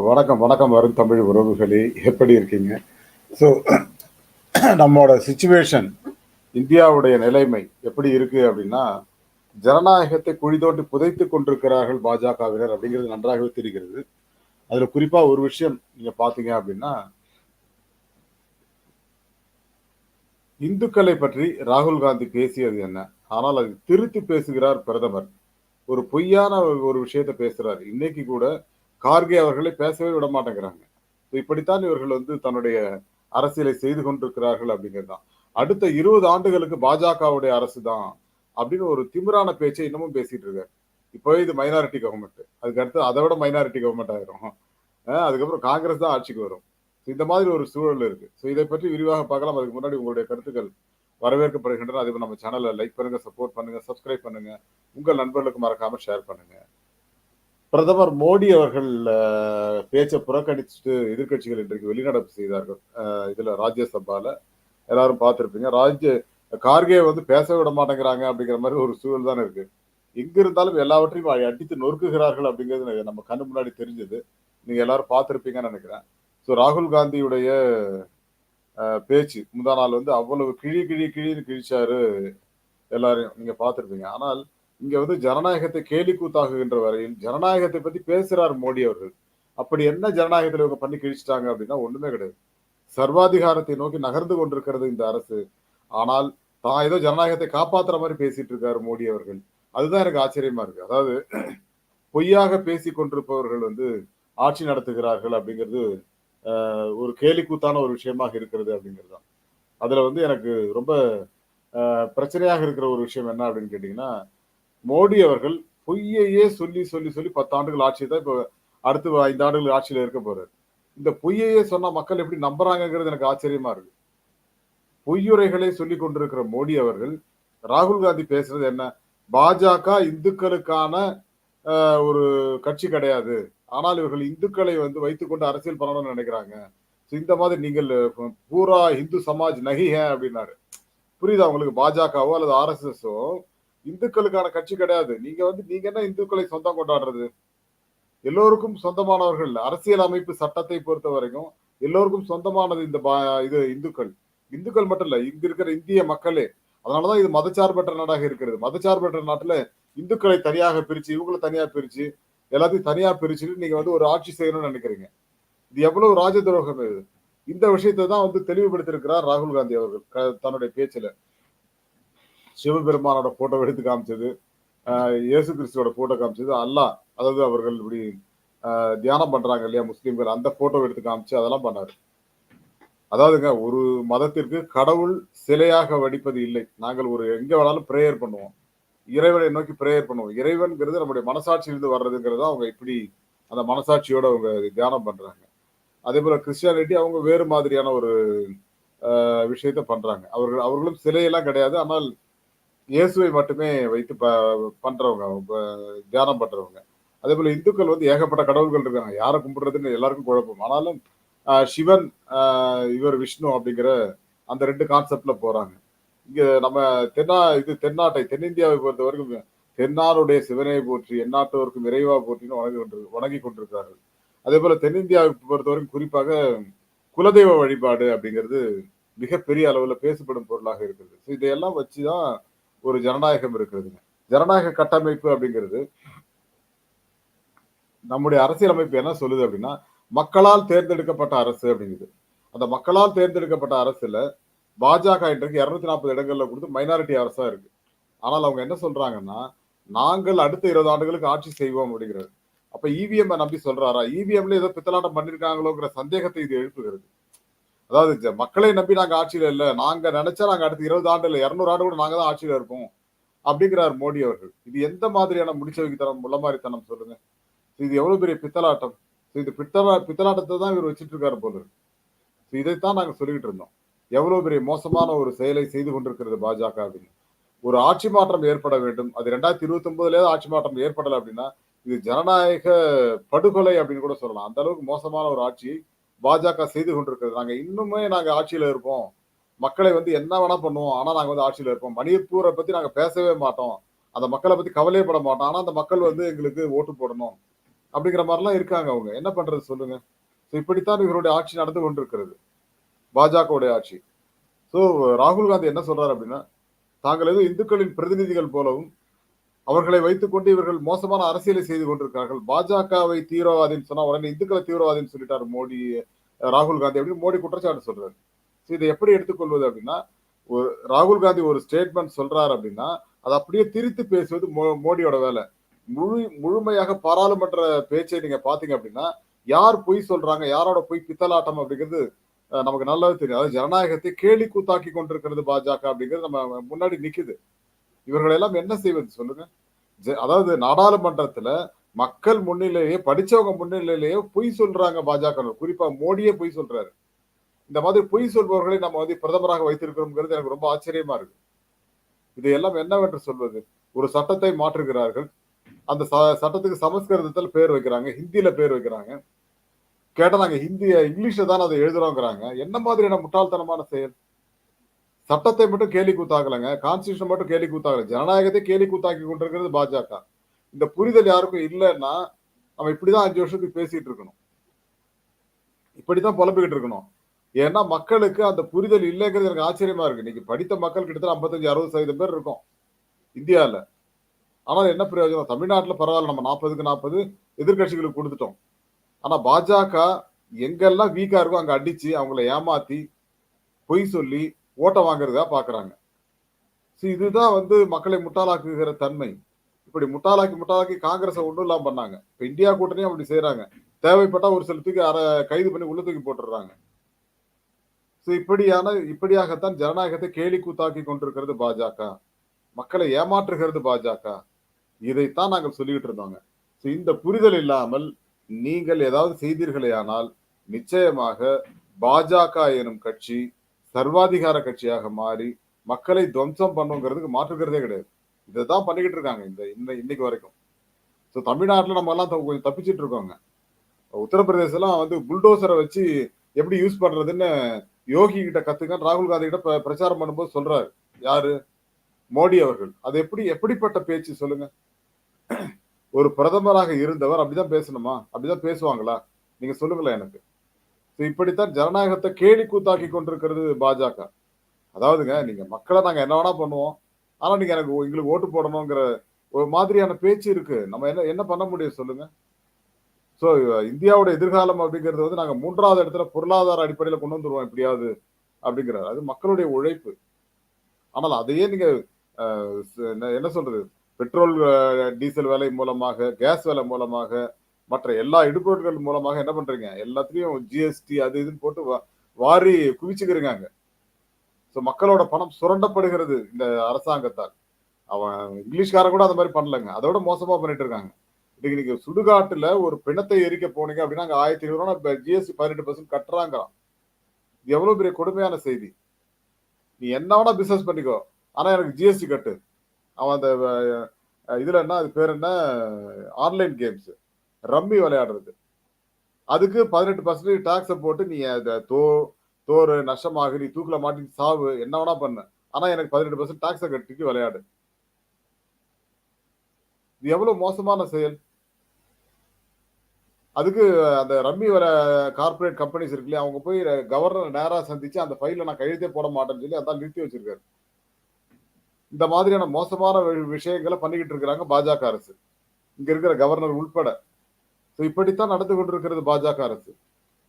வணக்கம் வணக்கம் வரும் தமிழ் உறவுகளே. எப்படி இருக்கீங்க? ஸோ நம்மளோட சுச்சுவேஷன் இந்தியாவுடைய நிலைமை எப்படி இருக்கு அப்படின்னா ஜனநாயகத்தை குழிதோட்டி புதைத்து கொண்டிருக்கிறார்கள் பாஜகவினர் அப்படிங்கிறது நன்றாகவே தெரிகிறது. அதில் குறிப்பாக ஒரு விஷயம் நீங்கள் பார்த்தீங்க அப்படின்னா இந்துக்களை பற்றி ராகுல் காந்தி பேசியது என்ன? ஆனால் அது திருத்தி பேசுகிறார் பிரதமர். ஒரு பொய்யான ஒரு விஷயத்தை பேசுகிறார் இன்னைக்கு கூட கார்கே அவர்களை பேசவே விட மாட்டேங்கிறாங்க. இப்படித்தான் இவர்கள் வந்து தன்னுடைய அரசியலை செய்து கொண்டிருக்கிறார்கள் அப்படிங்கிறது தான் அடுத்த இருபது ஆண்டுகளுக்கு பாஜகவுடைய அரசு தான் அப்படின்னு ஒரு திமிரான பேச்சை இன்னமும் பேசிட்டு இருக்காரு. இப்போவே இது மைனாரிட்டி கவர்மெண்ட் அதுக்கு அடுத்து அதை விட மைனாரிட்டி கவர்மெண்ட் ஆயிரும். அதுக்கப்புறம் காங்கிரஸ் தான் ஆட்சிக்கு வரும். இந்த மாதிரி ஒரு சூழல் இருக்கு. ஸோ இதை பற்றி விரிவாக பார்க்கலாம். அதுக்கு முன்னாடி உங்களுடைய கருத்துக்கள் வரவேற்கப்படுகின்றன. அதே நம்ம சேனலை லைக் பண்ணுங்க சப்போர்ட் பண்ணுங்க சப்ஸ்கிரைப் பண்ணுங்க. உங்கள் நண்பர்களுக்கு மறக்காம ஷேர் பண்ணுங்க. பிரதமர் மோடி அவர்கள் பேச்சை புறக்கணிச்சுட்டு எதிர்கட்சிகள் இன்றைக்கு வெளிநடப்பு செய்தார்கள். இதுல ராஜ்யசபால. எல்லாரும் பார்த்துருப்பீங்க. ராஜ்ய கார்கே வந்து பேச விட மாட்டேங்கிறாங்க அப்படிங்கிற மாதிரி ஒரு சூழல் தானே இருக்கு. எங்க இருந்தாலும் எல்லாவற்றையும் அடித்து நொறுக்குகிறார்கள் அப்படிங்கிறது நம்ம கண்ணு முன்னாடி தெரிஞ்சது. நீங்க எல்லாரும் பார்த்துருப்பீங்கன்னு நினைக்கிறேன். ஸோ ராகுல் காந்தியுடைய பேச்சு முந்தா நாள் வந்து அவ்வளவு கிழி கிழி கிழின்னு கிழிச்சாரு எல்லாரையும். நீங்க பார்த்துருப்பீங்க. ஆனால் இங்க வந்து ஜனநாயகத்தை கேலி கூத்தாகுகின்ற வரையில் ஜனநாயகத்தை பத்தி பேசுறார் மோடி அவர்கள். அப்படி என்ன ஜனநாயகத்தில் இவங்க பண்ணி கிழிச்சிட்டாங்க அப்படின்னா ஒண்ணுமே கிடையாது. சர்வாதிகாரத்தை நோக்கி நகர்ந்து கொண்டிருக்கிறது இந்த அரசு. ஆனால் தான் ஏதோ ஜனநாயகத்தை காப்பாத்துற மாதிரி பேசிட்டு இருக்காரு மோடி அவர்கள். அதுதான் எனக்கு ஆச்சரியமா இருக்கு. அதாவது பொய்யாக பேசி கொண்டிருப்பவர்கள் வந்து ஆட்சி நடத்துகிறார்கள் அப்படிங்கிறது ஒரு கேலிக்கூத்தான ஒரு விஷயமாக இருக்கிறது அப்படிங்கிறது தான். அதுல வந்து எனக்கு ரொம்ப பிரச்சனையாக இருக்கிற ஒரு விஷயம் என்ன அப்படின்னு கேட்டீங்கன்னா மோடி அவர்கள் பொய்யையே சொல்லி சொல்லி சொல்லி பத்து ஆண்டுகள் ஆட்சி தான் இப்போ அடுத்து ஐந்து ஆண்டுகள் ஆட்சியில் இருக்க போறாரு. இந்த பொய்யையே சொன்னா மக்கள் எப்படி நம்புறாங்கிறது எனக்கு ஆச்சரியமா இருக்கு. பொய்யுரைகளை சொல்லி கொண்டிருக்கிற மோடி அவர்கள் ராகுல் காந்தி பேசுறது என்ன? பாஜக இந்துக்களுக்கான ஒரு கட்சி கிடையாது. ஆனால் இவர்கள் இந்துக்களை வந்து வைத்துக்கொண்டு அரசியல் பண்ணணும்னு நினைக்கிறாங்க. இந்த மாதிரி நீங்கள் பூரா இந்து சமாஜ் நகிஹ அப்படின்னாரு. புரியுதா உங்களுக்கு பாஜகவோ அல்லது ஆர்எஸ்எஸோ இந்துக்களுக்கான கட்சி கிடையாது. நீங்க வந்து நீங்க என்ன இந்துக்களை சொந்தம் கொண்டாடுறது? எல்லோருக்கும் சொந்தமானவர்கள் அரசியல் அமைப்பு சட்டத்தை பொறுத்த வரைக்கும் எல்லோருக்கும் சொந்தமானது இந்த இது இந்துக்கள். இந்துக்கள் மட்டும் இல்ல இங்க இருக்கிற இந்திய மக்களே. அதனாலதான் இது மதச்சார்பற்ற நாடாக இருக்கிறது. மதச்சார்பற்ற நாட்டுல இந்துக்களை தனியாக பிரிச்சு இவங்களை தனியா பிரிச்சு எல்லாத்தையும் தனியா பிரிச்சுட்டு நீங்க வந்து ஒரு ஆட்சி செய்யணும்னு நினைக்கிறீங்க. இது எவ்வளவு ராஜ துரோகம் இது. இந்த விஷயத்தை தான் வந்து தெளிவுபடுத்திருக்கிறார் ராகுல் காந்தி அவர்கள் தன்னுடைய பேச்சுல. சிவபெருமானோட போட்டோ எடுத்து காமிச்சது. இயேசு கிறிஸ்துவோட போட்டோ காமிச்சது. அல்லாஹ் அதாவது அவர்கள் இப்படி தியானம் பண்றாங்க இல்லையா முஸ்லீம்கள் அந்த போட்டோ எடுத்து காமிச்சு அதெல்லாம் பண்ணாரு. அதாவதுங்க ஒரு மதத்திற்கு கடவுள் சிலையாக வடிப்பது இல்லை. நாங்கள் ஒரு எங்க வேணாலும் ப்ரேயர் பண்ணுவோம். இறைவனை நோக்கி ப்ரேயர் பண்ணுவோம். இறைவன்கிறது நம்முடைய மனசாட்சியிலிருந்து வர்றதுங்கிறத அவங்க இப்படி அந்த மனசாட்சியோட அவங்க தியானம் பண்றாங்க. அதே போல கிறிஸ்டியானிட்டி அவங்க வேறு மாதிரியான ஒரு விஷயத்த பண்றாங்க. அவர்கள் அவர்களும் சிலையெல்லாம் கிடையாது. ஆனால் இயேசுவை மட்டுமே வைத்து ப பண்றவங்க தியானம் பண்றவங்க. அதே போல இந்துக்கள் வந்து ஏகப்பட்ட கடவுள்கள் இருக்காங்க. யாரை கும்பிடுறதுன்னு எல்லாருக்கும் குழப்பம். ஆனாலும் சிவன் இவர் விஷ்ணு அப்படிங்கிற அந்த ரெண்டு கான்செப்ட்ல போறாங்க. இங்க நம்ம தென்னா இது தென்னாட்டை தென்னிந்தியாவை பொறுத்த வரைக்கும் தென்னாருடைய சிவனை போற்றி எந்நாட்டவருக்கும் விரைவா போற்றின்னு வணங்கி கொண்டு வணங்கி கொண்டிருக்கிறார்கள். அதே போல தென்னிந்தியாவை பொறுத்தவரைக்கும் குறிப்பாக குலதெய்வ வழிபாடு அப்படிங்கிறது மிகப்பெரிய அளவுல பேசப்படும் பொருளாக இருக்கிறது ஸோ இதையெல்லாம் வச்சுதான் ஒரு ஜனநாயகம் இருக்கிறதுங்க. ஜனநாயக கட்டமைப்பு அப்படிங்கிறது நம்முடைய அரசியலமைப்பு என்ன சொல்லுது அப்படின்னா மக்களால் தேர்ந்தெடுக்கப்பட்ட அரசு அப்படிங்குது. அந்த மக்களால் தேர்ந்தெடுக்கப்பட்ட அரசுல பாஜக இன்றைக்கு இருநூத்தி நாற்பது இடங்கள்ல கொடுத்து மைனாரிட்டி அரசா இருக்கு. ஆனால் அவங்க என்ன சொல்றாங்கன்னா நாங்கள் அடுத்த இருபது ஆண்டுகளுக்கு ஆட்சி செய்வோம் அப்படிங்கிறது அப்ப இவிஎம் நம்பி சொல்றாரா? இவிஎம்ல ஏதோ பித்தலாட்டம் பண்ணிருக்காங்களோங்கிற சந்தேகத்தை இது எழுப்புகிறது. அதாவது மக்களை நம்பி நாங்க ஆட்சியில இல்ல நாங்க நினைச்சா நாங்க அடுத்த இருபது ஆண்டு இல்ல இருநூறு ஆண்டு கூட நாங்க தான் ஆட்சியில இருப்போம் அப்படிங்கிறார் மோடி அவர்கள். இது எந்த மாதிரியான முடிச்சவைத்தனம் முள்ளமாரித்தனம் சொல்லுங்க. இது எவ்வளவு பெரிய பித்தலாட்டம்? இது பித்தலா பித்தலாட்டத்தை தான் இவர் வச்சுட்டு இருக்காரு போல இருக்கு. இதைத்தான் நாங்க சொல்லிக்கிட்டு இருந்தோம். எவ்வளவு பெரிய மோசமான ஒரு செயலை செய்து கொண்டிருக்கிறது பாஜக அப்படின்னு ஒரு ஆட்சி மாற்றம் ஏற்பட வேண்டும். அது ரெண்டாயிரத்தி இருபத்தி ஒன்பதுலேயே ஆட்சி மாற்றம் ஏற்படல அப்படின்னா இது ஜனநாயக படுகொலை அப்படின்னு கூட சொல்லலாம். அந்த அளவுக்கு மோசமான ஒரு ஆட்சியை பாஜக செய்து கொண்டிருக்கிறது. நாங்க இன்னுமே நாங்க ஆட்சியில இருப்போம். மக்களை வந்து என்ன வேணா பண்ணுவோம். ஆனா நாங்க வந்து ஆட்சியில இருப்போம். மணிப்பூரை பத்தி நாங்க பேசவே மாட்டோம். அந்த மக்களை பத்தி கவலையப்பட மாட்டோம். ஆனா அந்த மக்கள் வந்து எங்களுக்கு ஓட்டு போடணும். அப்படிங்கிற மாதிரிலாம் இருக்காங்க அவங்க. என்ன பண்றது சொல்லுங்க. ஸோ இப்படித்தான் இவருடைய ஆட்சி நடந்து கொண்டிருக்கிறது. பாஜகவுடைய ஆட்சி. ஸோ ராகுல் காந்தி என்ன சொல்றாரு அப்படின்னா தாங்கள் எதுவும் இந்துக்களின் பிரதிநிதிகள் போலவும் அவர்களை வைத்துக்கொண்டு இவர்கள் மோசமான அரசியலை செய்து கொண்டிருக்கிறார்கள். பாஜகவை தீவிரவாதின்னு சொன்னா உடனே இந்துக்களை தீவிரவாதின்னு சொல்லிட்டார் மோடி ராகுல் காந்தி அப்படின்னு மோடி குற்றச்சாட்டு சொல்றாரு. ஸோ இதை எப்படி எடுத்துக்கொள்வது அப்படின்னா ஒரு ராகுல் காந்தி ஒரு ஸ்டேட்மெண்ட் சொல்றாரு அப்படின்னா அதை அப்படியே திரித்து பேசுவது மோ- மோடியோட வேலை. முழு முழுமையாக பாராளுமன்ற பேச்சை நீங்க பாத்தீங்க அப்படின்னா யார் பொய் சொல்றாங்க யாரோட பொய் பித்தலாட்டம் அப்படிங்கிறது நமக்கு நல்லாவே தெரியும். அதாவது ஜனநாயகத்தை கேலி கூத்தாக்கி கொண்டிருக்கிறது பாஜக அப்படிங்கிறது நம்ம முன்னாடி நிக்குது. இவர்கள் எல்லாம் என்ன செய்வது சொல்லுங்க? அதாவது நாடாளுமன்றத்துல மக்கள் முன்னிலையே படிச்சவங்க முன்னிலையிலேயே பொய் சொல்றாங்க பாஜக குறிப்பா மோடியே பொய் சொல்றாரு. இந்த மாதிரி பொய் சொல்பவர்களை நம்ம வந்து பிரதமராக வைத்திருக்கிறோம்ங்கிறது எனக்கு ரொம்ப ஆச்சரியமா இருக்கு. இது எல்லாம் என்னவென்று சொல்வது? ஒரு சட்டத்தை மாற்றுகிறார்கள். அந்த ச- சட்டத்துக்கு சமஸ்கிருதத்தில் பேர் வைக்கிறாங்க. ஹிந்தியில பேர் வைக்கிறாங்க. கேட்டா நாங்க ஹிந்தி இங்கிலீஷ்ல தான் அதை எழுதுறோங்கிறாங்க. என்ன மாதிரியான முட்டாள்தனமான செயல்? சட்டத்தை மட்டும் கேலி கூத்தாக்கலைங்க. கான்ஸ்டியூஷன் மட்டும் கேலி கூத்தாக்கல. ஜனநாயகத்தை கேலி கூத்தாக்கி கொண்டிருக்கிறது பாஜக. இந்த புரிதல் யாருக்கும் இல்லைன்னா நம்ம இப்படிதான் அஞ்சு வருஷத்துக்கு பேசிட்டு இருக்கணும். இப்படிதான் புலம்பிக்கிட்டு இருக்கணும். ஏன்னா மக்களுக்கு அந்த புரிதல் இல்லைங்கிறது எனக்கு ஆச்சரியமா இருக்கு. இன்னைக்கு படித்த மக்கள் கிட்டத்தட்ட ஐம்பத்தஞ்சு அறுபது சதவீதம் பேர் இருக்கும். இந்தியாவில் ஆனால் என்ன பிரயோஜனம்? தமிழ்நாட்டில் பரவாயில்ல. நம்ம நாற்பதுக்கு நாற்பது எதிர்க்கட்சிகளுக்கு கொடுத்துட்டோம். ஆனால் பாஜக எங்கெல்லாம் வீக்காக இருக்கோ அங்கே அடித்து அவங்கள ஏமாத்தி பொய் சொல்லி ஓட்ட வாங்குறதா பார்க்குறாங்க ஸோ இதுதான் வந்து மக்களை முட்டாளாக்குகிற தன்மை. இப்படி முட்டாளாக்கி முட்டாளாக்கி காங்கிரஸை ஒன்றும் இல்லாமல் பண்ணாங்க. இப்போ இந்தியா கூட்டணியும் அப்படி செய்கிறாங்க தேவைப்பட்டா ஒரு சில தூக்கி அரை கைது பண்ணி உள்ள தூக்கி போட்டுடுறாங்க. ஸோ இப்படியான இப்படியாகத்தான் ஜனநாயகத்தை கேலி கூத்தாக்கி கொண்டிருக்கிறது பாஜக. மக்களை ஏமாற்றுகிறது பாஜக. இதைத்தான் நாங்கள் சொல்லிக்கிட்டு இருந்தோங்க. ஸோ இந்த புரிதல் இல்லாமல் நீங்கள் ஏதாவது செய்தீர்களே ஆனால் நிச்சயமாக பாஜக எனும் கட்சி சர்வாதிகார கட்சியாக மாறி மக்களை துவம்சம் பண்ணுங்கிறதுக்கு மாற்றுக்கிறதே கிடையாது. இதை தான் பண்ணிக்கிட்டு இருக்காங்க இந்த இந்த இன்னைக்கு வரைக்கும். ஸோ தமிழ்நாட்டில் நம்ம எல்லாம் த- கொஞ்சம் தப்பிச்சிட்டு இருக்கோங்க. உத்தரப்பிரதேசலாம் வந்து புல்டோசரை வச்சு எப்படி யூஸ் பண்றதுன்னு யோகி கிட்ட கத்துக்க ராகுல் காந்தி கிட்ட பிரச்சாரம் பண்ணும்போது சொல்றாரு. யாரு? மோடி அவர்கள். அது எப்படி எப்படிப்பட்ட பேச்சு சொல்லுங்க? ஒரு பிரதமராக இருந்தவர் அப்படிதான் பேசணுமா? அப்படிதான் பேசுவாங்களா? நீங்க சொல்லுங்களேன் எனக்கு. இப்படித்தான் ஜனநாயகத்தை கேலி கூத்தாக்கி கொண்டிருக்கிறது பாஜக. அதாவதுங்க நீங்க மக்களை நாங்க என்ன வேணா பண்ணுவோம். ஆனா நீங்க எனக்கு எங்களுக்கு ஓட்டு போடணுங்கிற ஒரு மாதிரியான பேச்சு இருக்கு. நம்ம என்ன என்ன பண்ண முடியும் சொல்லுங்க. ஸோ இந்தியாவோட எதிர்காலம் அப்படிங்கிறது வந்து நாங்கள் மூன்றாவது இடத்துல பொருளாதார அடிப்படையில் கொண்டு வந்துருவோம் எப்படியாவது அப்படிங்கிறார். அது மக்களுடைய உழைப்பு. ஆனால் அதையே நீங்க என்ன- என்ன சொல்றது? பெட்ரோல் டீசல் விலை மூலமாக கேஸ் விலை மூலமாக மற்ற எல்லா இடுபொருட்கள் மூலமாக என்ன பண்றீங்க? எல்லாத்துலயும் ஜிஎஸ்டி அது இதுன்னு போட்டு வா- வாரி குவிச்சுக்கிறீங்க ஸோ மக்களோட பணம் சுரண்டப்படுகிறது இந்த அரசாங்கத்தால். அவன் இங்கிலீஷ்காரன் கூட அந்த மாதிரி பண்ணலங்க. அதோட மோசமா பண்ணிட்டு இருக்காங்க. இன்னைக்கு நீங்க சுடுகாட்டுல ஒரு பிணத்தை எரிக்க போனீங்க அப்படின்னா அங்க ஆயிரத்தி ஐநூறு ஜிஎஸ்டி பதினெட்டு பர்சன்ட் கட்டுறாங்கிறான். இது எவ்வளவு பெரிய கொடுமையான செய்தி. நீ என்ன வேணா பிசினஸ் பண்ணிக்கோ. ஆனா எனக்கு ஜிஎஸ்டி கட்டு. அவன் அந்த இதுல என்ன அது பேர் என்ன? ஆன்லைன் கேம்ஸ் ரம்மி விளையாடுறது. அதுக்கு பதினெட்டு பர்சன்டேஜ் டாக்ஸை போட்டு நீ அதை தோ தோறு நஷ்டமாக நீ தூக்கில மாட்டி சாவு என்ன வேணா பண்ண. ஆனா எனக்கு பதினெட்டு பர்சன்ட் டாக்ஸை கட்டிக்கு விளையாடு. இது எவ்வளவு மோசமான செயல்? அதுக்கு அந்த ரம்மி வர கார்ப்பரேட் கம்பெனிஸ் இருக்கு இல்லையா அவங்க போய் கவர்னர் நேராக சந்திச்சு அந்த ஃபைல நான் கையெழுத்தே போட மாட்டேன்னு சொல்லி அதான் நிறுத்தி வச்சிருக்காரு. இந்த மாதிரியான மோசமான விஷயங்களை பண்ணிக்கிட்டு இருக்கிறாங்க பாஜக அரசு. இங்க இருக்கிற கவர்னர் உள்பட. ஸோ இப்படித்தான் நடந்து கொண்டிருக்கிறது பாஜக அரசு.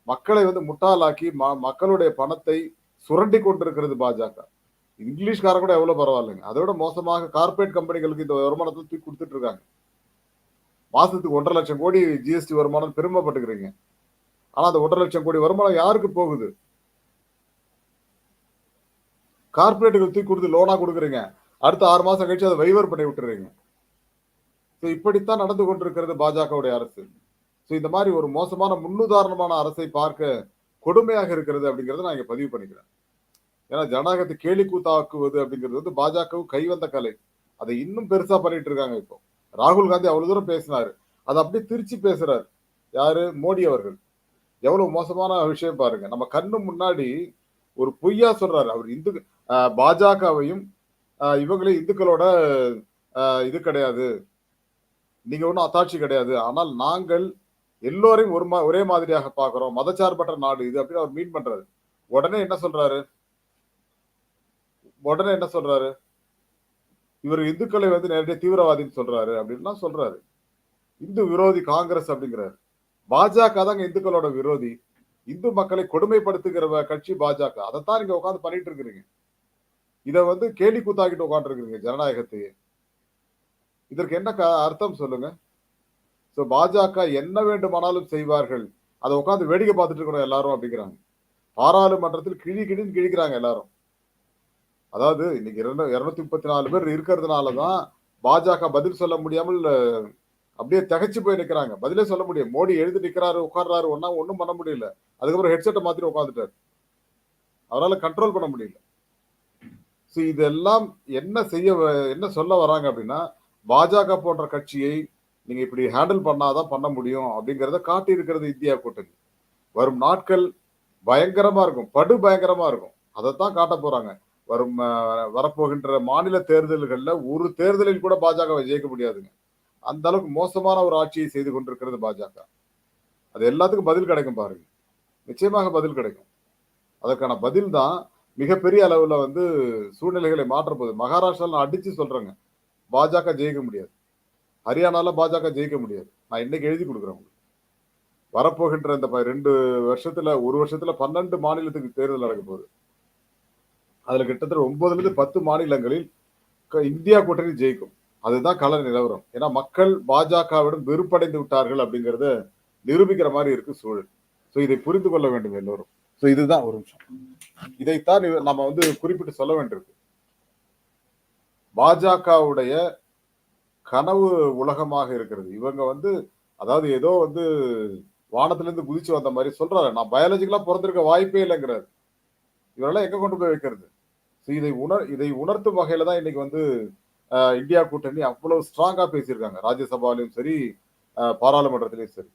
மக்களை வந்து முட்டாளாக்கி ம- மக்களுடைய பணத்தை சுரண்டி கொண்டிருக்கிறது பாஜக. இங்கிலீஷ்கார கூட எவ்வளவு பரவாயில்லைங்க. அதோட மோசமாக கார்ப்பரேட் கம்பெனிகளுக்கு இந்த வருமானத்தை தூக்கி கொடுத்துட்டு இருக்காங்க. மாசத்துக்கு ஒன்றரை லட்சம் கோடி ஜிஎஸ்டி வருமானம் பெருமைப்பட்டுக்கிறீங்க. ஆனா அந்த ஒன்றரை லட்சம் கோடி வருமானம் யாருக்கு போகுது? கார்பரேட்டுகள் தூக்கி கொடுத்து லோனா கொடுக்குறீங்க. அடுத்த ஆறு மாசம் கழிச்சு அதை வைவர் பண்ணி விட்டுறீங்க. ஸோ இப்படித்தான் நடந்து கொண்டிருக்கிறது பாஜகவுடைய அரசு. இந்த மாதிரி ஒரு மோசமான முன்னுதாரணமான அரசை பார்க்க கொடுமையாக இருக்கிறது அப்படிங்கிறத நான் இங்க பதிவு பண்ணிக்கிறேன். ஏன்னா ஜனநாயகத்தை கேலி கூத்தாக்குவது அப்படிங்கிறது வந்து பாஜகவும் கைவந்த கலை. அதை இன்னும் பெருசா பண்ணிட்டு இருக்காங்க இப்போ. ராகுல் காந்தி அவ்வளவு தூரம் பேசினாரு. அதை அப்படியே திருச்சி பேசுறாரு. யாரு? மோடி அவர்கள். எவ்வளவு மோசமான விஷயம் பாருங்க. நம்ம கண்ணு முன்னாடி ஒரு பொய்யா சொல்றாரு. அவர் இந்து பாஜகவையும் இவங்களே இந்துக்களோட இது கிடையாது. நீங்க ஒன்றும் அத்தாட்சி கிடையாது. ஆனால் நாங்கள் எல்லோரையும் ஒரு மா ஒரே மாதிரியாக பார்க்குறோம். மதச்சார்பற்ற நாடு இது அப்படின்னு அவர் மீன் பண்றாரு. உடனே என்ன சொல்றாரு? உடனே என்ன சொல்றாரு? இவர் இந்துக்களை வந்து நேரடியாக தீவிரவாதின்னு சொல்றாரு அப்படின்லாம் சொல்றாரு. இந்து விரோதி காங்கிரஸ் அப்படிங்கிறாரு. பாஜக தாங்க இந்துக்களோட விரோதி. இந்து மக்களை கொடுமைப்படுத்துகிற கட்சி பாஜக. அதைத்தான் நீங்க உட்காந்து பண்ணிட்டு இருக்கிறீங்க. இதை வந்து கேலி கூத்தாக்கிட்டு உட்காந்துருக்கிறீங்க ஜனநாயகத்தையே. இதற்கு என்ன க- அர்த்தம் சொல்லுங்க? ஸோ பாஜக என்ன வேண்டுமானாலும் செய்வார்கள். அதை உட்காந்து வேடிக்கை பார்த்துட்டு இருக்கணும் எல்லாரும் அப்படிங்கிறாங்க. பாராளுமன்றத்தில் கிழி கிழின்னு கிழிக்கிறாங்க எல்லாரும். அதாவது இன்னைக்கு இரண்டு இருநூத்தி முப்பத்தி நாலு பேர் இருக்கிறதுனால தான் பாஜக பதில் சொல்ல முடியாமல் அப்படியே தகச்சு போய் நிற்கிறாங்க பதிலே சொல்ல முடியும் மோடி எழுதி நிற்கிறாரு உட்கார்றாரு ஒன்னா ஒன்றும் பண்ண முடியல. அதுக்கப்புறம் ஹெட்செட்டை மாத்திட்டு உட்காந்துட்டாரு அவரால் கண்ட்ரோல் பண்ண முடியல. ஸோ இதெல்லாம் என்ன செய்ய என்ன சொல்ல வராங்க அப்படின்னா பாஜக போன்ற கட்சியை நீங்க இப்படி ஹேண்டில் பண்ணாதான் பண்ண முடியும் அப்படிங்கிறத காட்டி இருக்கிறது இந்தியா கூட்டணி. வரும் நாட்கள் பயங்கரமா இருக்கும் படு பயங்கரமா இருக்கும். அதைத்தான் காட்ட போறாங்க. வரும் வரப்போகின்ற மாநில தேர்தல்களில் ஒரு தேர்தலில் கூட பாஜக ஜெயிக்க முடியாதுங்க. அந்த அளவுக்கு மோசமான ஒரு ஆட்சியை செய்து கொண்டிருக்கிறது பாஜக. அது எல்லாத்துக்கும் பதில் கிடைக்கும் பாருங்க. நிச்சயமாக பதில் கிடைக்கும். அதற்கான பதில் தான் மிகப்பெரிய அளவில் வந்து சூழ்நிலைகளை மாற்றப்போகுது மகாராஷ்டிரால நான் அடிச்சு சொல்றேங்க. பாஜக ஜெயிக்க முடியாது. ஹரியானால பாஜக ஜெயிக்க முடியாது. நான் இன்னைக்கு எழுதி கொடுக்குறேன் உங்களுக்கு. வரப்போகின்ற இந்த ரெண்டு வருஷத்துல ஒரு வருஷத்துல பன்னெண்டு மாநிலத்துக்கு தேர்தல் நடக்க போகுது. அதுல கிட்டத்தட்ட ஒன்பதுல இருந்து பத்து மாநிலங்களில் இந்தியா கூட்டணி ஜெயிக்கும். அதுதான் கள நிலவரம். ஏன்னா மக்கள் பாஜகவிடம் வெறுப்படைந்து விட்டார்கள் அப்படிங்கறத நிரூபிக்கிற மாதிரி இருக்கு சூழல். சோ இதை புரிந்து கொள்ள வேண்டும் எல்லோரும். சோ இதுதான் ஒரு நிமிஷம் இதைத்தான் நம்ம வந்து குறிப்பிட்டு சொல்ல வேண்டியிருக்கு. பாஜகவுடைய கனவு உலகமாக இருக்கிறது. இவங்க வந்து அதாவது ஏதோ வந்து வானத்திலேருந்து குதிச்சு வந்த மாதிரி சொல்றாரு. நான் பயாலஜிக்கலா பிறந்திருக்க வாய்ப்பே இல்லைங்கிறாரு. இவரெல்லாம் எங்க கொண்டு போய் வைக்கிறது? ஸோ இதை உணர் இதை உணர்த்தும் வகையில தான் இன்னைக்கு வந்து இந்தியா கூட்டணி அவ்வளவு ஸ்ட்ராங்கா பேசியிருக்காங்க. ராஜ்யசபாலையும் சரி பாராளுமன்றத்திலையும் சரி.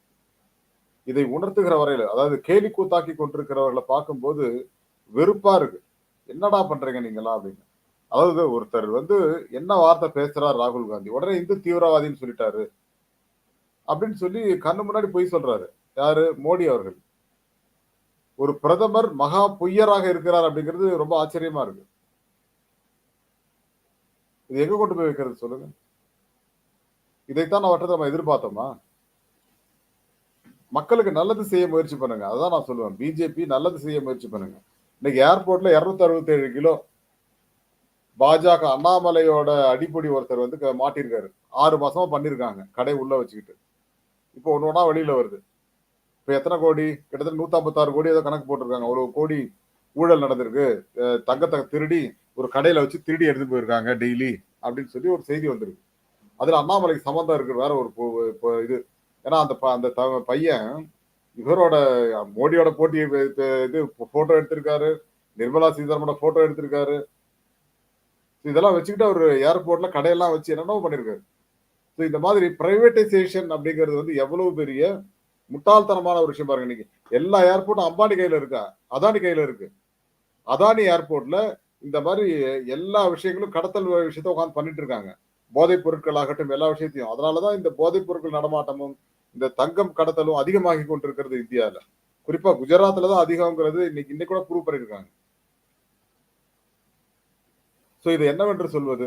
இதை உணர்த்துகிற வரையில அதாவது கேலி கூத்தாக்கி கொண்டிருக்கிறவர்களை பார்க்கும்போது வெறுப்பா இருக்கு. என்னடா பண்றீங்க நீங்களா அப்படின்னு. அதாவது ஒருத்தர் வந்து என்ன வார்த்தை பேசுறார் ராகுல் காந்தி? உடனே இந்து தீவிரவாதின்னு சொல்லிட்டாரு. அப்படின்னு சொல்லி கண்ணு முன்னாடி பொய் சொல்றாரு. யாரு? மோடி அவர்கள். ஒரு பிரதமர் மகா பொய்யராக இருக்கிறார் அப்படிங்கிறது ரொம்ப ஆச்சரியமா இருக்கு. இது எங்க கொண்டு போய் வைக்கிறது சொல்லுங்க. இதைத்தான் அவற்றை நம்ம எதிர்பார்த்தோமா? மக்களுக்கு நல்லது செய்ய முயற்சி பண்ணுங்க. அதுதான் நான் சொல்லுவேன். பிஜேபி நல்லது செய்ய முயற்சி பண்ணுங்க. இன்னைக்கு ஏர்போர்ட்ல இருநூத்தி அறுபத்தி ஏழு கிலோ பாஜக அண்ணாமலையோட அடிப்படி ஒருத்தர் வந்து க- ஆறு மாசமா பண்ணிருக்காங்க. கடை உள்ள வச்சுக்கிட்டு. இப்போ ஒன்று ஒன்றா வெளியில வருது. இப்போ எத்தனை கோடி? கிட்டத்தட்ட நூத்தம்பத்தாறு கோடி ஏதோ கணக்கு போட்டிருக்காங்க. ஒரு கோடி ஊழல் நடந்திருக்கு. தங்கத்தை திருடி ஒரு கடையில வச்சு திருடி எடுத்து போயிருக்காங்க டெய்லி அப்படின்னு சொல்லி ஒரு செய்தி வந்திருக்கு. அதுல அண்ணாமலைக்கு சம்மந்தம் இருக்கு வேற ஒரு இது. ஏன்னா அந்த ப- அந்த த- பையன் இவரோட மோடியோட போட்டி இது போட்டோ எடுத்திருக்காரு. நிர்மலா சீதாராமனோட போட்டோ எடுத்திருக்காரு. இதெல்லாம் வச்சுக்கிட்டு அவர் ஏர்போர்ட்ல கடையெல்லாம் வச்சு என்னென்னவோ பண்ணியிருக்காரு ஸோ இந்த மாதிரி பிரைவேட்டைசேஷன் அப்படிங்கிறது வந்து எவ்வளவு பெரிய முட்டாள்தனமான ஒரு விஷயம் பாருங்க இன்னைக்கு. எல்லா ஏர்போர்ட்டும் அம்பானி கையில இருக்கா? அதானி கையில இருக்கு. அதானி ஏர்போர்ட்ல இந்த மாதிரி எல்லா விஷயங்களும் கடத்தல் விஷயத்த உட்காந்து பண்ணிட்டு இருக்காங்க. போதைப் பொருட்கள் ஆகட்டும் எல்லா விஷயத்தையும். அதனாலதான் இந்த போதைப் பொருட்கள் நடமாட்டமும் இந்த தங்கம் கடத்தலும் அதிகமாகி கொண்டிருக்கிறது இந்தியாவில் குறிப்பா குஜராத்ல தான் அதிகம்ங்கிறது இன்னைக்கு இன்னைக்கு கூட ப்ரூவ் பண்ணியிருக்காங்க ஸோ இது என்னவென்று சொல்வது?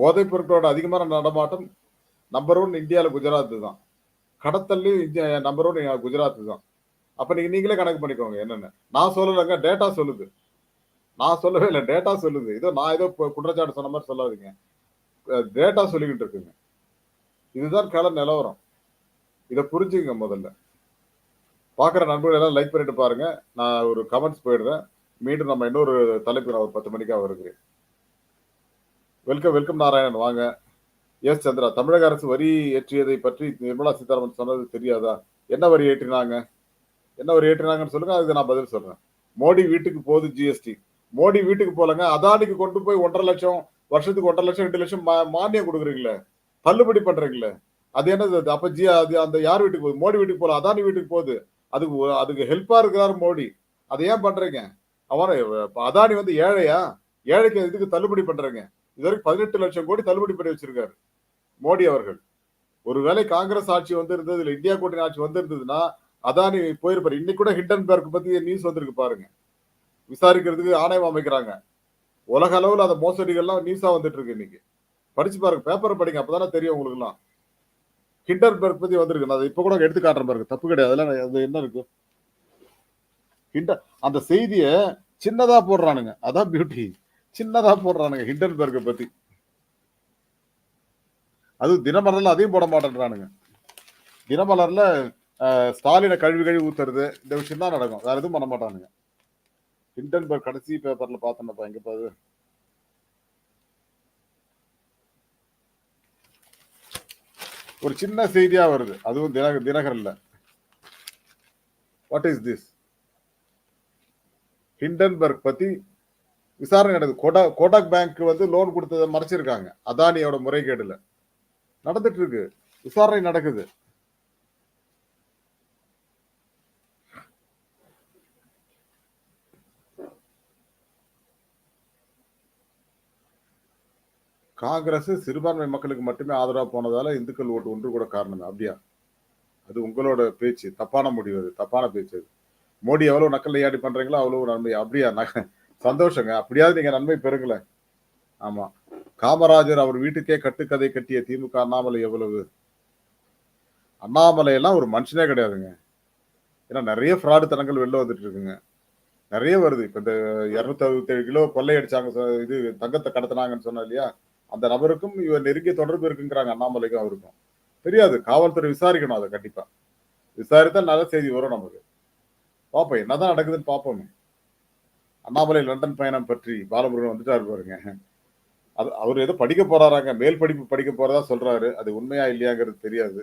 போதைப் பொருட்களோட அதிகமான நடமாட்டம் நம்பர் ஒன் இந்தியாவில் குஜராத் தான். கடத்தல்லையும் இந்தியா நம்பர் ஒன் குஜராத் தான். அப்போ நீங்கள் நீங்களே கணக்கு பண்ணிக்கோங்க என்னென்ன. நான் சொல்லலைங்க டேட்டா சொல்லுது. நான் சொல்லவே இல்லை டேட்டா சொல்லுது. இதோ நான் ஏதோ குற்றச்சாட்டு சொன்ன மாதிரி சொல்லாதீங்க. டேட்டா சொல்லிக்கிட்டு இருக்குங்க. இதுதான் கள நிலவரம். இதை புரிஞ்சுங்க முதல்ல. பார்க்குற நண்பர்கள் எல்லாம் லைக் பண்ணிட்டு பாருங்க. நான் ஒரு கமெண்ட்ஸ் போயிடுறேன். மீண்டும் நம்ம இன்னொரு தலைப்பு நான் ஒரு பத்து மணிக்காக வருகிறேன் வெல்கம் வெல்கம் நாராயணன் வாங்க. எஸ் சந்திரா தமிழக அரசு வரி ஏற்றியதை பற்றி நிர்மலா சீதாராமன் சொன்னது தெரியாதா? என்ன வரி ஏற்றினாங்க? என்ன வரி ஏற்றினாங்கன்னு சொல்லுங்க அதுக்கு நான் பதில் சொல்றேன். மோடி வீட்டுக்கு போகுது ஜிஎஸ்டி மோடி வீட்டுக்கு போலங்க அதானிக்கு கொண்டு போய் ஒன்றரை லட்சம் வருஷத்துக்கு ஒன்றரை லட்சம் ரெண்டு லட்சம் மானியம் கொடுக்குறீங்களே? தள்ளுபடி பண்றீங்களே? அது என்னது? அப்ப ஜி அது அந்த யார் வீட்டுக்கு போகுது? மோடி வீட்டுக்கு போகல அதானி வீட்டுக்கு போகுது. அதுக்கு அதுக்கு ஹெல்ப்பா இருக்கிறார் மோடி. அதை ஏன் பண்றீங்க? அவன் அதானி வந்து ஏழையா? ஏழைக்கு இதுக்கு தள்ளுபடி பண்றீங்க? இது வரைக்கும் பதினெட்டு லட்சம் கோடி தள்ளுபடி பண்ணி வச்சிருக்காரு. மோடி அவர்கள். ஒருவேளை காங்கிரஸ் ஆட்சி வந்திருந்தது இல்ல இந்தியா கூட்டணி ஆட்சி வந்திருந்ததுன்னா அதானி போயிருப்பாரு. இன்னைக்கு கூட ஹிண்டன்பர்க் பத்தி நியூஸ் வந்திருக்கு பாருங்க. விசாரிக்கிறதுக்கு ஆணையம் அமைக்கிறாங்க. உலக அளவுல அந்த மோசடிகள்லாம் நியூஸா வந்துட்டு இருக்கு இன்னைக்கு. படிச்சு பாருங்க பேப்பர் படிங்க அப்பதானே தெரியும் உங்களுக்கு எல்லாம் ஹிண்டன்பர்க் பத்தி வந்திருக்கு. நான் அதை இப்ப கூட எடுத்து காட்டுறேன் பாருங்க. தப்பு கிடையாது. அதெல்லாம் அது என்ன இருக்கு? ஹிண்டர் அந்த செய்தியை சின்னதா போடுறானுங்க. அதான் பியூட்டி சின்னதா போடுறானுங்க ஹிண்டன்பர்க்கை பத்தி. அது தினமலர்ல அதையும் போட மாட்டேன்றானுங்க. தினமலர்ல ஸ்டாலினை கழுவி கழுவி ஊத்துறது இந்த விஷயம் தான் நடக்கும். வேற எதுவும் பண்ண மாட்டானுங்க. ஹிண்டன்பர்க் கடைசி பேப்பர்ல பார்த்தேன்ப்பா எங்க பாது ஒரு சின்ன செய்தியா வருது. அதுவும் தினகர் தினகரில் வாட் இஸ் திஸ் ஹிண்டன்பர்க் பத்தி விசாரணை நடக்குது. கோடா கோடாக் பேங்க் வந்து லோன் கொடுத்ததை மறைச்சிருக்காங்க. அதானியோட முறைகேடுல. நடந்துட்டு இருக்கு. விசாரணை நடக்குது. காங்கிரஸ் சிறுபான்மை மக்களுக்கு மட்டுமே ஆதரவா போனதால இந்துக்கள் ஓட்டு ஒன்று கூட காரணம். அப்படியா? அது உங்களோட பேச்சு. தப்பான முடிவு அது. தப்பான பேச்சு அது. மோடி எவ்வளவு நக்கல் ஏடி பண்றீங்களோ அவ்வளவு நன்மை. அப்படியா? நக சந்தோஷங்க. அப்படியாவது நீங்க நன்மை பெறுங்கள ஆமா. காமராஜர் அவர் வீட்டுக்கே கட்டுக்கதை கட்டிய திமுக அண்ணாமலை எவ்வளவு? அண்ணாமலை எல்லாம் ஒரு மனுஷனே கிடையாதுங்க. ஏன்னா நிறைய ஃப்ராடு தனங்கள் வெளில வந்துட்டு இருக்குங்க. நிறைய வருது. இப்ப இந்த இருநூத்தி கிலோ கொள்ளையடிச்சாங்க இது தங்கத்தை கடத்தினாங்கன்னு சொன்னா இல்லையா? அந்த நபருக்கும் இவர் நெருங்கிய தொடர்பு இருக்குங்கிறாங்க அண்ணாமலைக்கும் அவருக்கும். தெரியாது. காவல்துறை விசாரிக்கணும் அதை கண்டிப்பா. விசாரித்தா நல்ல செய்தி வரும் நமக்கு. பார்ப்போம் என்னதான் நடக்குதுன்னு பார்ப்போமே அண்ணாமலை லண்டன் பயணம் பற்றி பாலமுருகன் வந்துட்டாரு பாருங்க. அது அவர் ஏதோ படிக்க போறாராங்க. மேல் படிப்பு படிக்க போறதா சொல்றாரு. அது உண்மையா இல்லையாங்கிறது தெரியாது.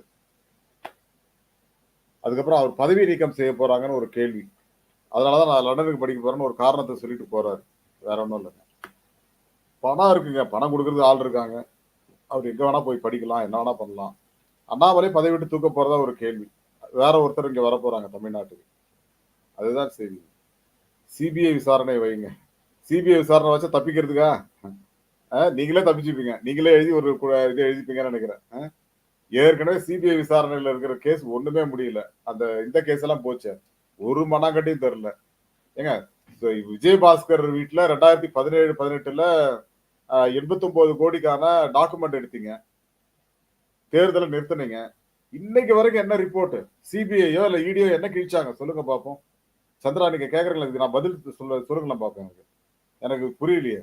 அதுக்கப்புறம் அவர் பதவி நீக்கம் செய்ய போறாங்கன்னு ஒரு கேள்வி. அதனாலதான் நான் லண்டனுக்கு படிக்க போறேன்னு ஒரு காரணத்தை சொல்லிட்டு போறாரு. வேற ஒன்றும் இல்லைங்க. பணம் இருக்குங்க. பணம் கொடுக்கறது ஆள் இருக்காங்க. அவர் எங்க வேணா போய் படிக்கலாம். என்ன வேணா பண்ணலாம். அண்ணாமலை பதவி விட்டு தூக்க போறதா ஒரு கேள்வி. வேற ஒருத்தர் இங்க வர போறாங்க தமிழ்நாட்டுக்கு. அதுதான் செய்தி. சிபிஐ விசாரணை வைங்க. சிபிஐ விசாரணை வச்சா தப்பிக்கிறதுக்கா? நீங்களே தப்பிச்சுப்பீங்க. நீங்களே எழுதி ஒரு இது எழுதிப்பீங்கன்னு நினைக்கிறேன். ஏற்கனவே சிபிஐ விசாரணையில் இருக்கிற கேஸ் ஒண்ணுமே முடியல. அந்த இந்த கேஸ் எல்லாம் போச்சு. ஒரு மனாங்கட்டையும் தெரில ஏங்க விஜய் பாஸ்கர் வீட்டில் ரெண்டாயிரத்தி பதினேழு பதினெட்டுல எண்பத்தொம்போது கோடிக்கான டாக்குமெண்ட் எடுத்தீங்க. தேர்தலை நிறுத்தினீங்க. இன்னைக்கு வரைக்கும் என்ன ரிப்போர்ட் சிபிஐயோ இல்லை இடியோ என்ன கிழிச்சாங்க? சொல்லுங்க பார்ப்போம் சந்திரா நீங்க கேக்குறீங்களா? இதுக்கு நான் பதில் சொல்ல சொல்லுங்களேன் பார்ப்பேன் எனக்கு எனக்கு புரியலையே.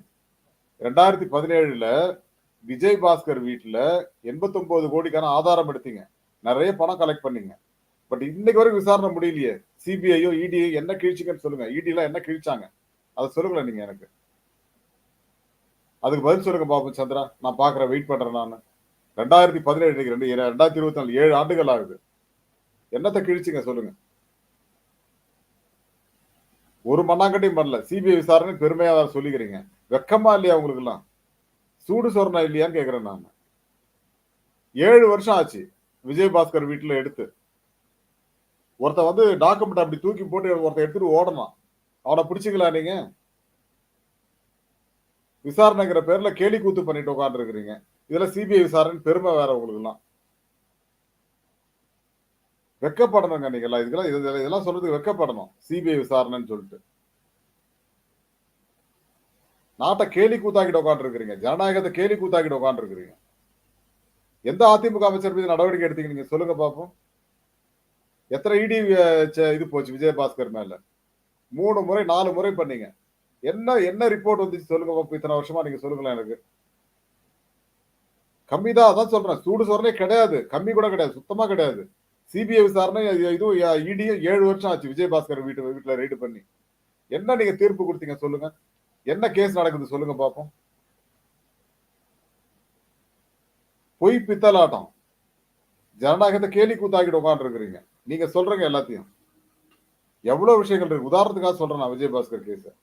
ரெண்டாயிரத்தி பதினேழுல விஜய் பாஸ்கர் வீட்டுல 89 கோடிக்கான ஆதாரம் எடுத்தீங்க. நிறைய பணம் கலெக்ட் பண்ணீங்க. பட் இன்னைக்கு வரைக்கும் விசாரணை முடியலையே. சிபிஐயோ இடியோ என்ன கிழிச்சிங்கன்னு சொல்லுங்க. இடி எல்லாம் என்ன கிழிச்சாங்க? அதை சொல்லுங்களேன் நீங்க எனக்கு. அதுக்கு பதில் சொல்லுங்க பாப்போம் சந்திரா. நான் பாக்குறேன் வெயிட் பண்றேன் நான். ரெண்டாயிரத்தி பதினேழு ரெண்டு ரெண்டாயிரத்தி இருபத்தி நாலு ஏழு ஆண்டுகள் ஆகுது. என்னத்தை கிழிச்சிங்க சொல்லுங்க. ஒரு மண்ணாங்கட்டையும் பண்ணல. சிபிஐ விசாரணை பெருமையா தான் சொல்லிக்கிறீங்க. வெக்கமா இல்லையா உங்களுக்கு எல்லாம் சூடு சொரணா இல்லையான்னு கேக்குறேன் நான். ஏழு வருஷம் ஆச்சு விஜயபாஸ்கர் வீட்டுல எடுத்து. ஒருத்தன் வந்து டாக்குமெண்ட் அப்படி தூக்கி போட்டு ஒருத்தன் எடுத்துட்டு ஓடணும். அவனை பிடிச்சிக்கலாம் நீங்க? விசாரணைங்கிற பேர்ல கேலி கூத்து பண்ணிட்டு உட்காந்துருக்கிறீங்க இதுல சிபிஐ விசாரணை பெருமை வேற உங்களுக்கு எல்லாம் வெக்கப்படணுங்க நீங்களா இதுக்கெல்லாம் இது- இதெல்லாம் சொல்றதுக்கு வெக்கப்படணும். சிபிஐ விசாரணைன்னு சொல்லிட்டு. நாட்டை கேலி கூத்தாக்கிட்டு உட்காந்துருக்கிறீங்க ஜனநாயகத்தை கேலி கூத்தாக்கிட்டு உட்காந்துருக்கிறீங்க எந்த அதிமுக அமைச்சர் மீது நடவடிக்கை எடுத்தீங்க நீங்க சொல்லுங்க பார்ப்போம் எத்தனை இடி இது போச்சு விஜயபாஸ்கர் மேல? மூணு முறை நாலு முறை பண்ணீங்க. என்ன என்ன ரிப்போர்ட் வந்துச்சு சொல்லுங்க பாப்போம். இத்தனை வருஷமா நீங்க சொல்லுங்களேன் எனக்கு. கம்மி தான் அதான் சொல்றேன். சூடு சொரணே கிடையாது. கம்மி கூட கிடையாது. சுத்தமா கிடையாது. சிபிஐ விசாரணை இது- இதுவும் இடியும் ஏழு வருஷம் ஆச்சு விஜயபாஸ்கர் வீட்டு வீட்டுல ரைடு பண்ணி. என்ன நீங்க தீர்ப்பு கொடுத்தீங்க சொல்லுங்க. என்ன கேஸ் நடக்குது சொல்லுங்க பாப்போம். பொய் பித்தலாட்டம். ஜனநாயகத்தை கேலி கூத்தாக்கிட்டு உட்காந்துருக்குறீங்க நீங்க சொல்றீங்க எல்லாத்தையும். எவ்வளவு விஷயங்கள் இருக்கு. உதாரணத்துக்காக சொல்றேன் நான் விஜயபாஸ்கர் கேஸை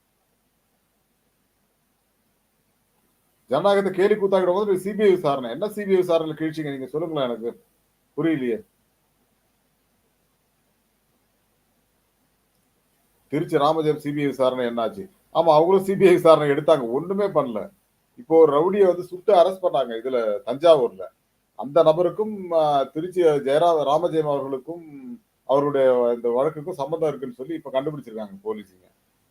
ஜனநாயகத்தை கேலி கூத்தாக்கிட்டு உட்காந்து சிபிஐ விசாரணை. என்ன சிபிஐ விசாரணை கிழிச்சிங்க நீங்க சொல்லுங்களேன் எனக்கு. புரியலையே. திருச்சி ராமஜெயம் சிபிஐ விசாரணை என்னாச்சு? ஆமா அவங்களும் சிபிஐ விசாரணை எடுத்தாங்க. ஒண்ணுமே பண்ணல. இப்போ ஒரு ரவுடியை வந்து சுட்டு அரெஸ்ட் பண்ணாங்க இதுல தஞ்சாவூர்ல. அந்த நபருக்கும் திருச்சி ஜெயரா ராமஜெயம் அவர்களுக்கும் அவருடைய இந்த வழக்குக்கும் சம்மந்தம் இருக்குன்னு சொல்லி இப்ப கண்டுபிடிச்சிருக்காங்க போலீஸுங்க.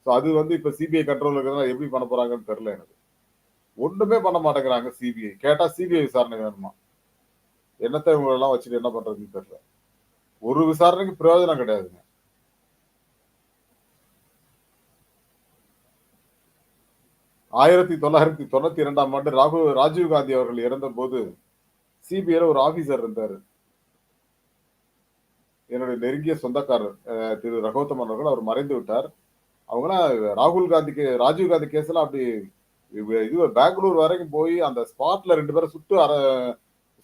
ஸோ அது வந்து இப்ப சிபிஐ கண்ட்ரோல் இருக்கிறதுனால எப்படி பண்ண போறாங்கன்னு தெரியல எனக்கு. ஒண்ணுமே பண்ண மாட்டேங்கிறாங்க சிபிஐ கேட்டா சிபிஐ விசாரணை வேணுமா? என்னத்தை இவங்க எல்லாம் வச்சுட்டு என்ன பண்றதுன்னு தெரியல. ஒரு விசாரணைக்கு பிரயோஜனம் கிடையாதுங்க. ஆயிரத்தி தொள்ளாயிரத்தி தொண்ணூத்தி இரண்டாம் ஆண்டு ராகுல் ராஜீவ் காந்தி அவர்கள் இறந்த போது சிபிஐல ஒரு ஆபீசர் இருந்தார். என்னுடைய நெருங்கிய சொந்தக்காரர் அஹ், திரு ரகோத்தமன் அவர்கள் அவர் மறைந்து விட்டார். அவங்களாம் ராகுல் காந்திக்கு ராஜீவ் காந்தி கேஸ்ல அப்படி இது பெங்களூர் வரைக்கும் போய் அந்த ஸ்பாட்ல ரெண்டு பேரும் சுட்டு அர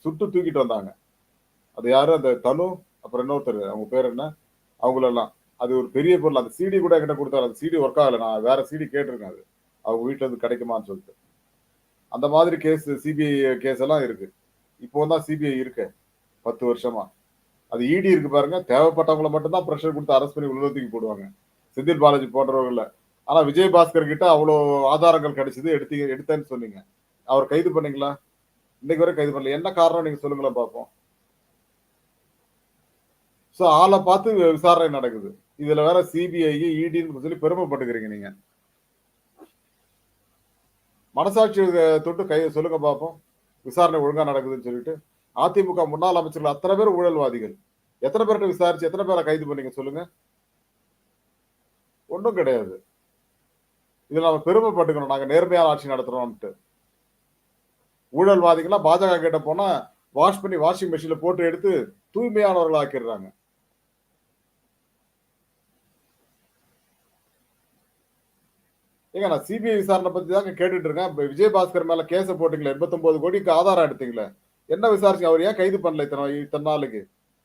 சுட்டு தூக்கிட்டு வந்தாங்க. அது யாரு? அந்த தனு அப்புறம் இன்னொருத்தர் அவங்க பேர் என்ன? அவங்களெல்லாம். அது ஒரு பெரிய பொருள். அந்த சிடி கூட என்கிட்ட கொடுத்தாரு. அந்த சிடி ஒர்க் ஆகலை. நான் வேற சிடி கேட்டிருக்கேன் அது. அவங்க வீட்டில் இருந்து கிடைக்குமான்னு சொல்லிட்டு. அந்த மாதிரி கேஸ் சிபிஐ கேஸ் எல்லாம் இருக்கு. இப்போ தான் சிபிஐ இருக்கு. பத்து வருஷமா. அது இடி இருக்கு பாருங்க. தேவைப்பட்டவங்கள மட்டும்தான் ப்ரெஷர் கொடுத்து அரெஸ்ட் பண்ணி உள்ளத்துக்கு போடுவாங்க. செந்தில் பாலாஜி போன்றவர்கள ஆனா விஜய் பாஸ்கர் கிட்ட அவ்வளோ ஆதாரங்கள் கிடைச்சது எடுத்தீங்க எடுத்தேன்னு சொன்னீங்க. அவர் கைது பண்ணீங்களா? இன்னைக்கு வரை கைது பண்ணல. என்ன காரணம் நீங்க சொல்லுங்களேன் பார்ப்போம் ஸோ ஆளை பார்த்து விசாரணை நடக்குது. இதுல வேற சிபிஐ இடின்னு சொல்லி பெருமைப்பட்டுக்கிறீங்க நீங்க. மனசாட்சி தொட்டு கை சொல்லுங்க பார்ப்போம் விசாரணை ஒழுங்கா நடக்குதுன்னு சொல்லிட்டு அதிமுக முன்னாள் அமைச்சர்கள் அத்தனை பேர் ஊழல்வாதிகள். எத்தனை பேர்கிட்ட விசாரிச்சு எத்தனை பேரை கைது பண்ணீங்க சொல்லுங்க. ஒன்றும் கிடையாது. இதில் நம்ம பெருமைப்பட்டுக்கணும். நாங்கள் நேர்மையான ஆட்சி நடத்துறோம்ட்டு. ஊழல்வாதிகள்லாம் பாஜக கிட்ட போனால் வாஷ் பண்ணி வாஷிங் மிஷினில் போட்டு எடுத்து தூய்மையானவர்கள் ஆக்கிடுறாங்க ஏங்க நான் சிபிஐ விசாரணை பத்தி தாங்க கேட்டுட்டு இருக்கேன் இப்ப விஜயபாஸ்கர் மேல கேஸ போட்டீங்களே 89 கோடிக்கு ஆதாரம் எடுத்தீங்களே? என்ன விசாரிச்சு அவர் ஏன் கைது பண்ணல இத்தனை இத்தனை நாளுக்கு?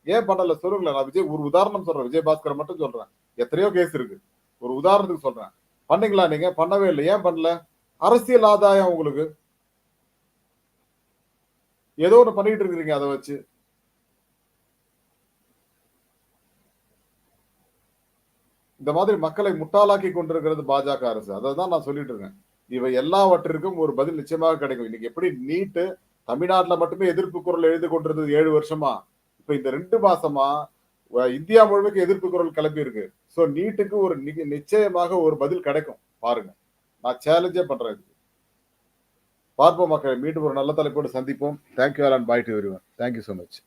ஏன் பண்ணல சொல்லுங்களேன். நான் விஜய் ஒரு உதாரணம் சொல்றேன். விஜய் பாஸ்கர் மட்டும் சொல்றேன். எத்தனையோ கேஸ் இருக்கு. ஒரு உதாரணத்துக்கு சொல்றேன். பண்ணீங்களா நீங்க? பண்ணவே இல்லை. ஏன் பண்ணல? அரசியல் ஆதாயம் உங்களுக்கு. ஏதோ ஒன்று பண்ணிட்டு இருக்கிறீங்க அதை வச்சு. இந்த மாதிரி மக்களை முட்டாளாக்கி கொண்டிருக்கிறது பாஜக அரசு. அதை தான் நான் சொல்லிட்டு இருக்கேன். இவை எல்லாவற்றிற்கும் ஒரு பதில் நிச்சயமாக கிடைக்கும். இன்னைக்கு எப்படி நீட்டு தமிழ்நாட்டில் மட்டுமே எதிர்ப்பு குரல் எழுதி கொண்டிருந்தது ஏழு வருஷமா? இப்ப இந்த ரெண்டு மாசமா இந்தியா முழுமைக்கு எதிர்ப்பு குரல் கிளம்பி இருக்கு. ஸோ நீட்டுக்கு ஒரு நி- நிச்சயமாக ஒரு பதில் கிடைக்கும். பாருங்க. நான் சேலஞ்சே பண்றேன் பார்ப்போம் மக்கள். மீண்டும் ஒரு நல்ல தலைப்போடு சந்திப்போம். Thank you all and bye to everyone thank you so much